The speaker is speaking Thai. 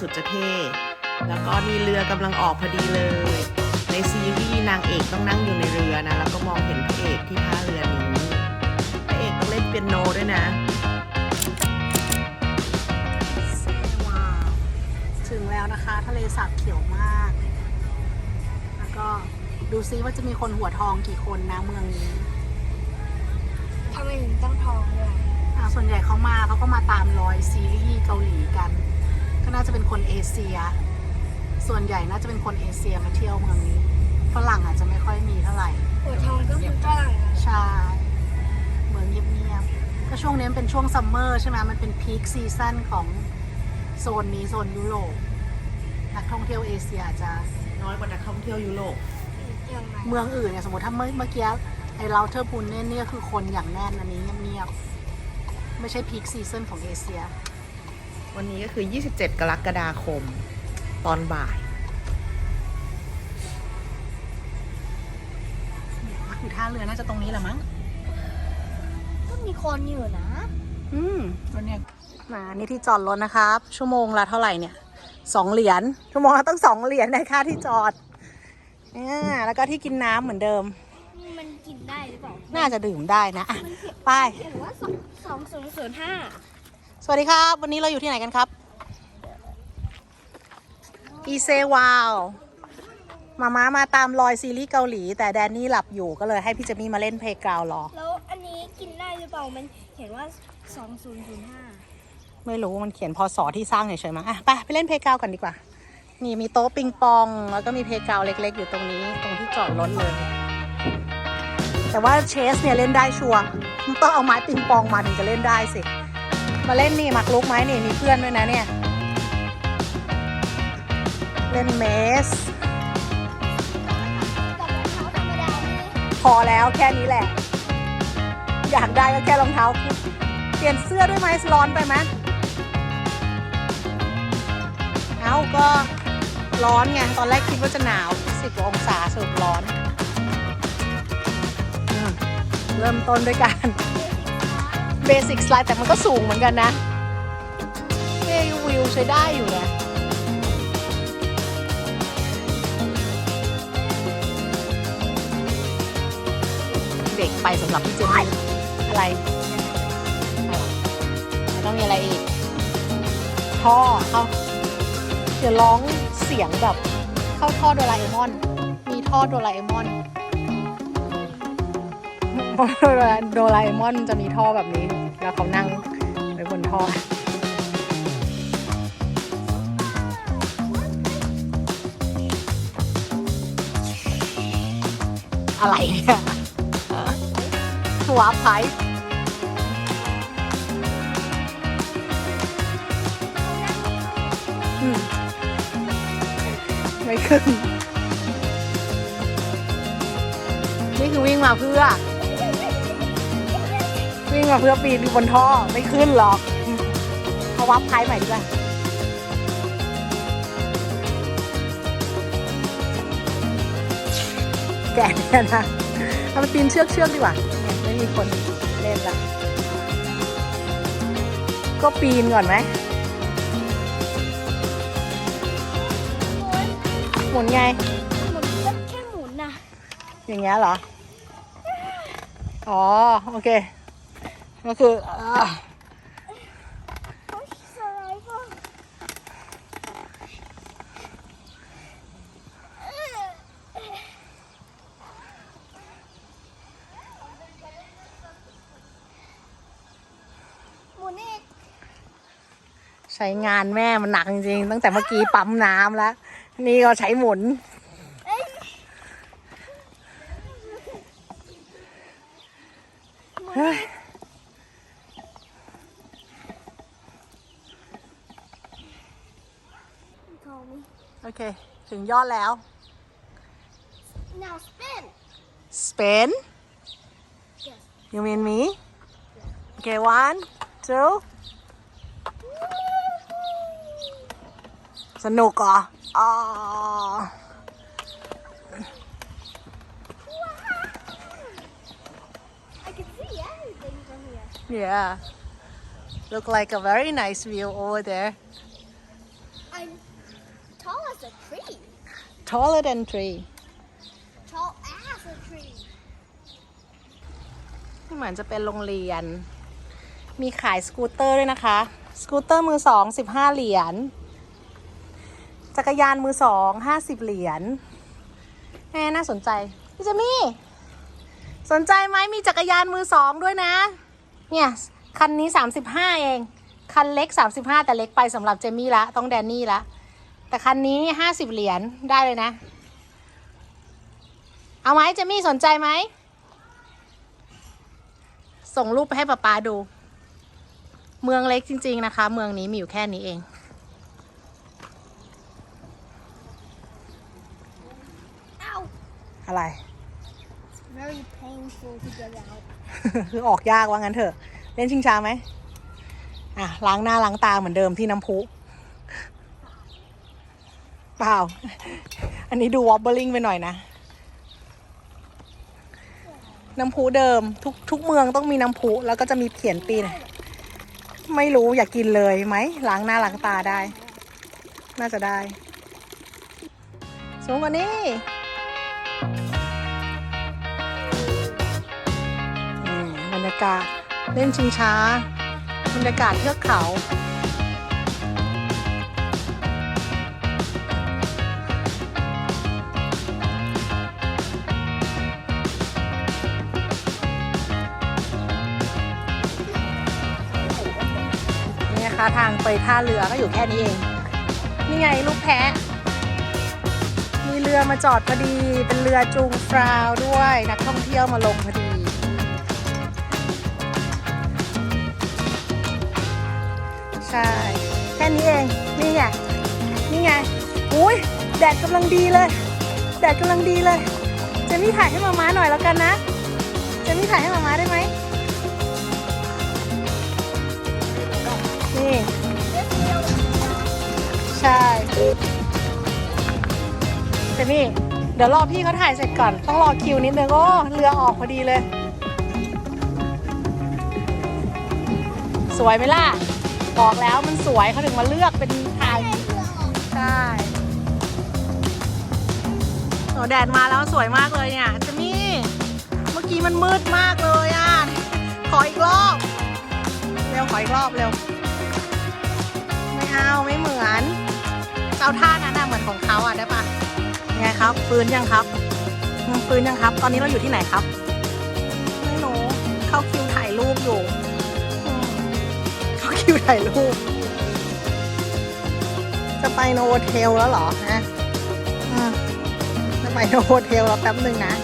สุดจะเท่ แล้วก็มีเรือกำลังออกพอดีเลย ในซีรีส์นางเอกต้องนั่งอยู่ในเรือนะ แล้วก็มองเห็นพระเอกที่ท่าเรือนี้ พระเอกต้องเล่นเปียโนด้วยนะว้าวถึงแล้วนะคะทะเลสาบเขียวมาก แล้วก็ดูซิว่าจะมีคนหัวทองกี่คนนะเมืองนี้ทำไมถึงต้องทองด้วยอ่าส่วนใหญ่เขามาเขาก็มาตามรอยซีรีส์เกาหลีกัน ก็น่าจะเป็นคนเอเชีย ส่วนใหญ่น่าจะเป็นคนเอเชียมาเที่ยวเมืองนี้ ฝรั่งอาจจะไม่ค่อยมีเท่าไหร่หัวทองก็คือฝรั่งอะใช่เมืองเงียบๆก็ช่วงนี้มันเป็นช่วงซัมเมอร์ใช่ไหมมันเป็นพีคซีซั่นของโซนนี้โซนยุโรปนักท่องเที่ยวเอเชียอาจจะน้อยกว่านักท่องเที่ยวยุโรปยังไงเมืองอื่นเนี่ยสมมติถ้าเมื่อเมื่อกี้ไอเราเทอร์พูนเนี่ยนี่ก็คือคนอย่างแน่นอันนี้เงียบๆไม่ใช่พีคซีซั่นของเอเชีย วันนี้ก็คือ 27 กรกฎาคม ตอนบ่ายอยู่ท่าเรือน่าจะตรงนี้แหละมั้ง ก็มีคนอยู่นะ อืมรถเนี่ยมานี่ที่จอดรถนะครับ ชั่วโมงละเท่าไหร่เนี่ยสองเหรียญชั่วโมงละต้องสองเหรียญในค่าที่จอดอ่าแล้วก็ที่กินน้ำเหมือนเดิม มันกินได้หรือเปล่าน่าจะดื่มได้นะอะไปหรือว่าสองสองศูนย์ศูนย์ห้า สวัสดีครับ วันนี้เราอยู่ที่ไหนกันครับ อีเซวาวมาม้ามาตามรอยซีรีส์เกาหลี แต่แดนนี่หลับอยู่ก็เลยให้พี่เจมี่มาเล่นเพลย์กราวรอ แล้วอันนี้กินได้หรือเปล่า มันเขียนว่าสองศูนย์ศูนย์ห้าไม่รู้มันเขียนพอสอที่สร้างเฉยๆมั้งอะไปไปเล่นเพลย์กราวกันดีกว่า นี่มีโต๊ะปิงปอง แล้วก็มีเพลย์กราวเล็ก ๆ อยู่ตรงนี้ตรงที่จอดรถเลย แต่ว่าเชสเนี่ยเล่นได้ชัวร์ต้องเอาไม้ปิงปองมาถึงจะเล่นได้สิ มาเล่นนี่หมักลุกไหมนี่มีเพื่อนด้วยนะเนี่ย เล่นเมส พอแล้วแค่นี้แหละ อยากได้ก็แค่รองเท้า เปลี่ยนเสื้อด้วยไหมร้อนไปไหมเอาก็ร้อนไง ตอนแรกคิดว่าจะหนาวสิบกว่าองศาสรุปร้อนอเริ่มต้นด้วยการ เบสิกสไลด์แต่มันก็สูงเหมือนกันนะเฮ้ยวิวใช้ได้อยู่นะเด็กไปสำหรับพี่เจนนี่อะไรอะไรต้องมีอะไรอีก ท่อเขาเดี๋ยวร้องเสียงแบบเข้าท่อโดราเอมอน มีท่อโดราเอมอน โดราเอมอนจะมีท่อแบบนี้แล้วเขานั่งไว้บนท่ออะไรเนี่ยหัวไผ่อืมไม่ขึ้น นี่คือวิ่งมาเพื่อ วิ่งมาเพื่อปีนอยู่บนท่อไม่ขึ้นหรอกเขาวับไพ่ใหม่ดีกว่าแกะเนี่ยนะเอามาปีนเชือกเชือกดีกว่าเนี่ยไม่มีคนเล่นละก็ปีนก่อนไหมหมุนไง หมุนก็แค่หมุนนะอย่างเงี้ยเหรอ อ๋อ โอเค ก็คืออ่าโอ๊ยสไลด์ป่ะหมุนอีกใช้งานแม่มันหนักจริงๆ ตั้งแต่เมื่อกี้ปั๊มน้ำแล้ว นี่ก็ใช้หมุนเฮ้ย โอเค ถึงยอดแล้ว now spin Spain Yes. you mean me okay one two สนุกเหรออ๋อ I can see everything from here yeah look like a very nice view over there I'm tall as A tree. taller than tree Tall as a tree. เหมือนจะเป็นโรงเรียน มีขายสกูตเตอร์ด้วยนะคะ สกูตเตอร์มือสองสิบห้าเหรียญ จักรยานมือสองห้าสิบเหรียญแหมน่าสนใจ พี่เจมี่ สนใจไหมมีจักรยานมือสองด้วยนะ เนี่ย คันนี้สามสิบห้าเอง คันเล็กสามสิบห้าแต่เล็กไปสำหรับเจมี่ละ ต้องแดนนี่ละ แต่คันนี้ห้าสิบเหรียญได้เลยนะ เอาไหมเจมี่สนใจไหม ส่งรูปไปให้ป๊าป๊าดู เมืองเล็กจริง ๆนะคะ เมืองนี้มีอยู่แค่นี้เอง Ow. อะไร It's very painful to get out. คือออกยากว่างั้นเถอะ เล่นชิงช้าไหมอะล้างหน้าล้างตาเหมือนเดิมที่น้ำพุเปล่า อันนี้ดูวอบเบอร์ลิงไปหน่อยนะ น้ำพุเดิมทุกทุกเมืองต้องมีน้ำพุแล้วก็จะมีเขียนปีนไม่รู้อยากกินเลยไหมล้างหน้าล้างตาได้ น่าจะได้ สูงกว่านี้บรรยากาศเล่นชิงช้า บรรยากาศเทือกเขา นะคะ ทางไปท่าเรือก็อยู่แค่นี้เอง นี่ไงลูกแพะ มีเรือมาจอดพอดี เป็นเรือจูงฟราวด้วย นักท่องเที่ยวมาลงพอดีใช่แค่นี้เอง นี่ไง นี่ไง อุ้ยแดดกำลังดีเลย แดดกำลังดีเลยเจมี่ถ่ายให้มาม้าหน่อยแล้วกันนะเจมี่ถ่ายให้มาม้าได้ไหม นี่ ใช่เจมี่ เดี๋ยวรอพี่เขาถ่ายเสร็จก่อน ต้องรอคิวนิดนึง โอ้เรือออกพอดีเลย สวยไหมล่ะ บอกแล้วมันสวยเขาถึงมาเลือกเป็นถ่ายใช่โหแดดมาแล้วสวยมากเลยเนี่ยเจมี่ เมื่อกี้มันมืดมากเลยอะ ขออีกรอบ เร็ว ขออีกรอบเร็ว เอาไม่เหมือนเจ้าท่านั้นน่ะเหมือนของเขาอะได้ปะไงครับฟื้นยังครับอืนยังครับ ตอนนี้เราอยู่ที่ไหนครับไม่รู้เข้าคิวถ่ายรูปอยู่เข้าคิวถ่ายรูป จะไปโนโวเทลแล้วเหรอฮะจะไปโนโวเทลแล้วแป๊บหนึ่งนะ